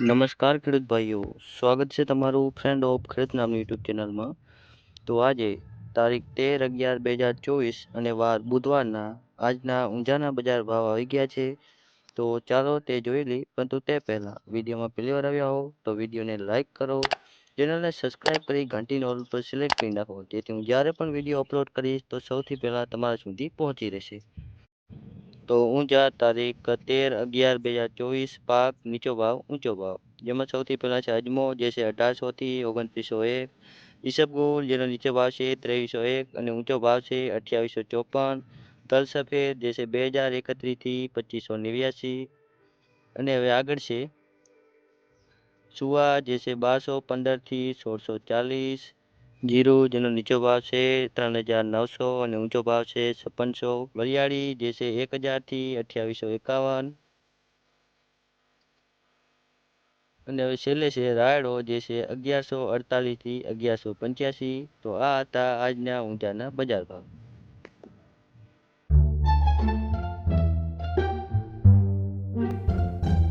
નમસ્કાર ખેડૂત ભાઈઓ, સ્વાગત છે તમારું ફ્રેન્ડ ઓફ ખેડૂત નામની યુટ્યુબ ચેનલમાં તો આજે તારીખ તેર અગિયાર બે હજાર ચોવીસ અને વાર બુધવારના આજના ઊંઝાના બજાર ભાવ આવી ગયા છે. તો ચાલો તે જોઈ લઈ પરંતુ તે પહેલાં વિડીયોમાં પહેલી વાર આવ્યા હો, તો વિડીયોને લાઇક કરો ચેનલને સબસ્ક્રાઈબ કરી ઘંટીનો ઓલ પર સિલેક્ટ કરી નાખો. જેથી હું જ્યારે પણ વીડિયો અપલોડ કરીશ, તો સૌથી પહેલાં તમારા સુધી પહોંચી રહેશે. તો ઊંઝા તારીખ તેર અગિયાર બે હજાર ચોવીસ, પાક નીચો ભાવ, ઊંચો ભાવ. જેમાં સૌથી પહેલાં છે અજમો, જે છે અઢારસોથી ઓગણત્રીસો એક. ઈસબગુલ જેનો નીચો ભાવ છે ત્રેવીસો એક અને ઊંચો ભાવ છે અઠ્યાવીસો ચોપન. તલ સફેદ, જે છે બે હજાર એકત્રીસથી પચીસો નેવ્યાસી. અને હવે આગળ છે. સુવા, જે છે બારસો પંદરથી સોળસો ચાલીસ. જીરું, જેનો નીચો ભાવ છે ત્રણ હજાર નવસો અને ઊંચો ભાવ છે છપ્પનસો. વરિયાળી, જે છે એક હજારથી અઠ્યાવીસો એકાવન. અને હવે છેલ્લે છે રાયડો, જે છે અગિયારસો અડતાલીસથી અગિયારસો પંચ્યાસી. તો આ હતા આજના ઊંચાના બજાર ભાવ.